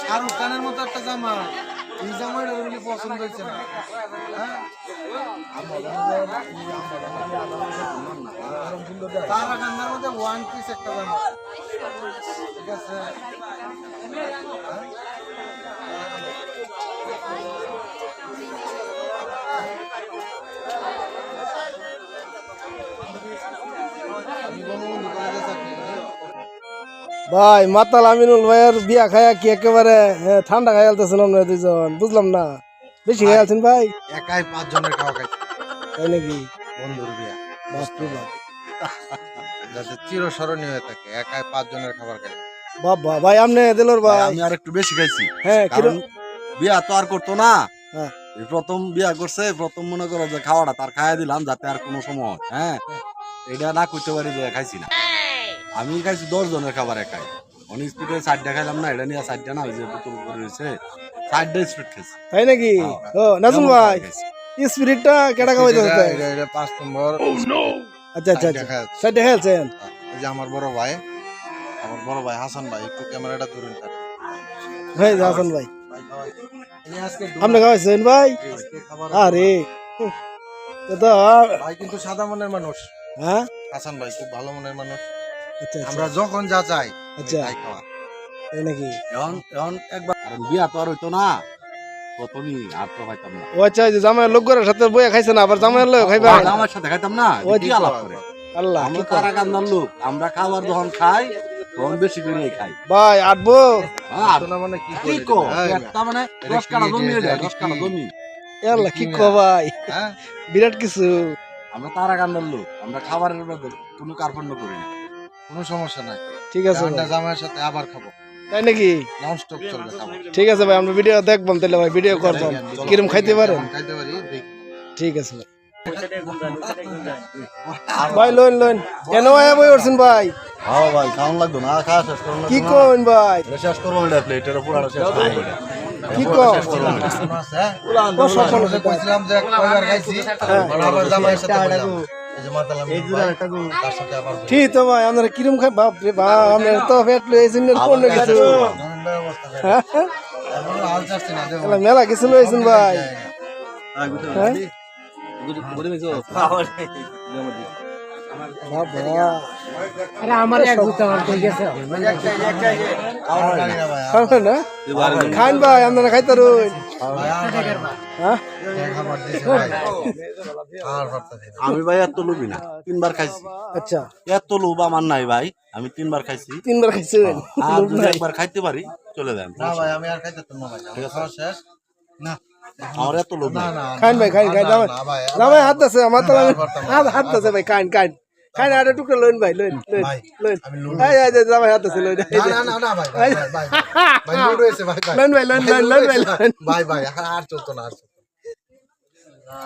শাহরুখ খানের মতো একটা জামা। এই জামাটা ওগুলি পছন্দ হয়েছে না? হ্যাঁ? তারা গান্ধার মধ্যে ওয়ান পিস একটা জামা। ঠিক আছে? হ্যাঁ? ভাই মাতাল আমিনুল ভাইয়ের বিয়া খায়া কি একেবারে ঠান্ডা খাই আলতেছেন আমরা দুজন বুঝলাম না। বেশি খাই আলছেন ভাই? একাই পাঁচ জনের খাওয়া খাইছে। তাই নাকি? বন্ধুর বিয়া। বাপ যাতে চিরস্মরণীয় হয়ে থাকে একাই পাঁচ জনের খাবার খাই বাবা ভাই আমনে দিলর ভাই আমি আর একটু বেশি খাইছি। হ্যাঁ কারণ বিয়া তো আর করতো না। হ্যাঁ। এই প্রথম বিয়া করছে প্রথম মনে করো যে খাওয়াটা তার খাইয়া দিলাম যাতে আর কোনো সময় হ্যাঁ। এটা না করতে পারি যে খাইছি না। আমি খাইছি দশ জনের খাবার একাই। অনেক স্পিডে চারটা খাইলাম না এটা নিয়ে চারটা না ওই যে বোতল করে রয়েছে। চারটা স্পিড খাইছি। তাই নাকি? ও নাজুল ভাই খাইছি। স্পিরিটটা কেটা খাওয়াইতে এটা- হতে এটা- এটা পাঁচ নম্বর। আচ্ছা আচ্ছা আচ্ছা। দেখা যাচ্ছে। সাইডে এই যে আমার বড় ভাই আমার বড় ভাই হাসান ভাই একটু ক্যামেরাটা ধরুন তার হ্যাঁ হাসান ভাই। ভাই আপনি খাওয়াইছেন ভাই? আরে। ভাই কিন্তু সাদা মনের মানুষ। হ্যাঁ? হাসান ভাই খুব ভালো মনের মানুষ। আমরা যখন যা চাই আচ্ছা। তাই খাওয়া নাকি? এখন এখন একবার বিয়া তো আর হইতো না। প্রথমই আর তো খাইতাম না। ও আচ্ছা যে জামাইয়ের লোকের সাথে বইয়া খাইছেন আবার জামাইয়ের লোক খাইবা? আমার সাথে খাইতাম না ও কি আলাপ করে। আল্লাহ কি আমরা কর? কারা কান্দার লোক আমরা খাবার যখন খাই তখন বেশি করে খাই। ভাই আটবো আর তো না মানে কি কি কো একটা মানে এটা দশ কি কানা জমি এটা- যায় এটা দশ কানা জমি। আল্লাহ কি কি কো ভাই? বিরাট কিছু। আমরা তারা কান্দার লোক আমরা খাবারের কোনো কার্পণ্য করি না। কোনো সমস্যা নাই। ঠিক আছে ভাই। জামাইয়ের সাথে আবার খাব। তাই নাকি? নন স্টপ চলবে ঠিক আছে ভাই আমরা ভিডিও দেখবাম তাহলে ভাই ভিডিও করবাম কিরম খাইতে পারেন? খাইতে পারি ঠিক আছে ভাই। ভাই লোন লোন কেন আয়া বই উঠছেন ভাই? হ্যাঁ ভাই খাওয়ান লাগতো না খাওয়া শেষ করুন কি কোন ভাই? শেষ করব এটা প্লেটের উপর আরও শেষ করব কি কো কোনো? আছে, হ্যাঁ? কইছিলাম যে কয়বার খাইছি, আবার জামাইয়ের সাথে ঠিক তো ভাই আপনারা কিরম খাই বাপ রে বাপ আপনারা তো পেট লইছেন কোন কিছু। হ্যাঁ? মেলা কিছু লইছেন ভাই হ্যাঁ? আমার এক জুতা আমার খাবেন না খান ভাই আপনারা খাইতে ভাই, হ্যাঁ? এক খাবার দিছে ভাই। আর পারতাছি না। আমি ভাই এত লোভি না তিনবার খাইছি। আচ্ছা। এত লোভ আমার নাই ভাই আমি তিনবার খাইছি। তিনবার যদি একবার খাইতে পারি চলে যান। না ভাই, আমি আর খাইতে না ভাই। আমার খাওয়া শেষ। না, আমার এত লোভ না, না, খান ভাই খান খান জামাই জামাই হাত আছে আমার তো। হাত হাত আছে ভাই খান খান। খান আর টুকরো লইন ভাই লইন লইন লইন এই এই জামাই হাত আছে লইন না, না, না, না, ভাই, ভাই, ভাই, ভাই, ভাই, লুডো ভাই, ভাই। লইন ভাই লইন ভাই, লইন লইন ভাই লইন ভাই, ভাই, আর চলতো না আর চলতো না।